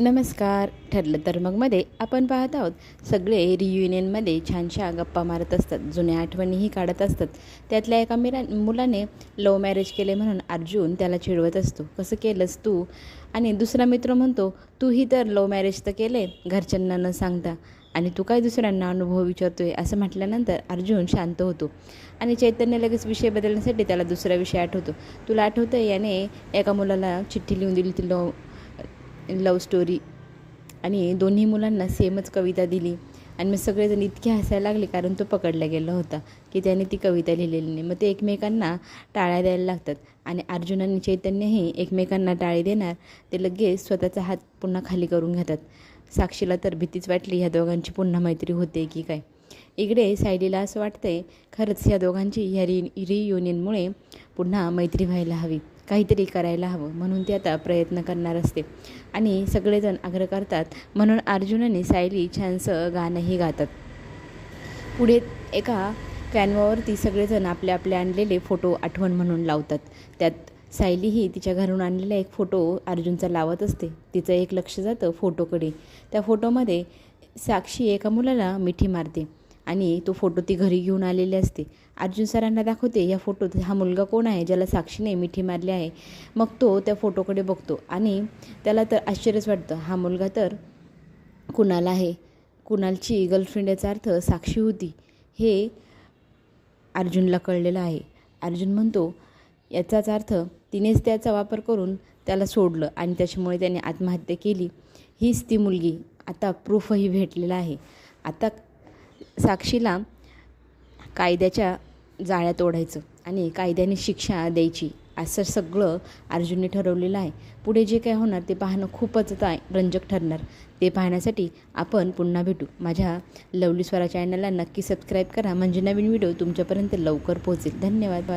नमस्कार. ठरलं तर मग मध्ये आपण पाहत आहोत. सगळे रियुनियनमध्ये छानशा गप्पा मारत असतात. जुन्या आठवणीही काढत असतात. त्यातल्या एका मिरा मुलाने लव मॅरेज केले म्हणून अर्जुन त्याला चिडवत असतो. कसं केलंस तू? आणि दुसरा मित्र म्हणतो तूही तर लव मॅरेज तर केले घरच्यांना न सांगता. आणि तू काय दुसऱ्यांना अनुभव विचारतोय? असं म्हटल्यानंतर अर्जुन शांत होतो. आणि चैतन्य लगेच विषय बदलण्यासाठी त्याला दुसरा विषय आठवतो. तुला आठवतं याने एका मुलाला चिठ्ठी लिहून दिली ती लव लव स्टोरी आणि दोन्ही मुलांना सेमच कविता दिली. आणि मग सगळेजण इतके हसायला लागले कारण तो पकडला गेला होता की त्याने ती कविता लिहिलेली नाही. मग ते एकमेकांना टाळ्या द्यायला लागतात. आणि अर्जुन आणि चैतन्यही एकमेकांना टाळी देणार ते लगेच स्वतःचा हात पुन्हा खाली करून घेतात. साक्षीला तर भीतीच वाटली ह्या दोघांची पुन्हा मैत्री होते की काय? इकडे सायलीला असं वाटतंय खरंच ह्या दोघांची ह्या रि रियुनियनमुळे पुन्हा मैत्री व्हायला हवी. काहीतरी करायला हवं म्हणून ती आता प्रयत्न करणार असते. आणि सगळेजण आग्रह करतात म्हणून अर्जुन सायली छानसं गाणंही गातात. पुढे एका कॅनवावरती सगळेजण आपले आपले आणलेले फोटो आठवण म्हणून लावतात. त्यात सायलीही तिच्या घरून आणलेला एक फोटो अर्जुनचा लावत असते. तिचं एक लक्ष जातं फोटोकडे. त्या फोटोमध्ये साक्षी एका मुलाला मिठी मारते. आणि तो फोटो ती घरी घेऊन आलेली असते. अर्जुन सरांना दाखवते या फोटोत हा मुलगा कोण आहे ज्याला साक्षीने मिठी मारली आहे? मग तो त्या फोटोकडे बघतो आणि त्याला तर आश्चर्यच वाटतं हा मुलगा तर कुणाल आहे? कुणालची गर्लफ्रेंड याचा अर्थ साक्षी होती. हे अर्जुनला कळलेलं आहे. अर्जुन म्हणतो याचाच अर्थ तिनेच त्याचा वापर करून त्याला सोडलं आणि त्याच्यामुळे त्याने आत्महत्या केली. हीच ती मुलगी. आता प्रूफही भेटलेला आहे. आता साक्षीला कायद्याच्या जाळ्यात ओढायचं आणि कायद्याने शिक्षा द्यायची असं सगळं अर्जुनने ठरवलेलं आहे. पुढे जे काय होणार ते पाहणं खूपच आता रंजक ठरणार. ते पाहण्यासाठी आपण पुन्हा भेटू. माझ्या लवली स्वरा चॅनलला नक्की सबस्क्राईब करा. म्हणजे नवीन व्हिडिओ तुमच्यापर्यंत लवकर पोहोचेल. धन्यवाद.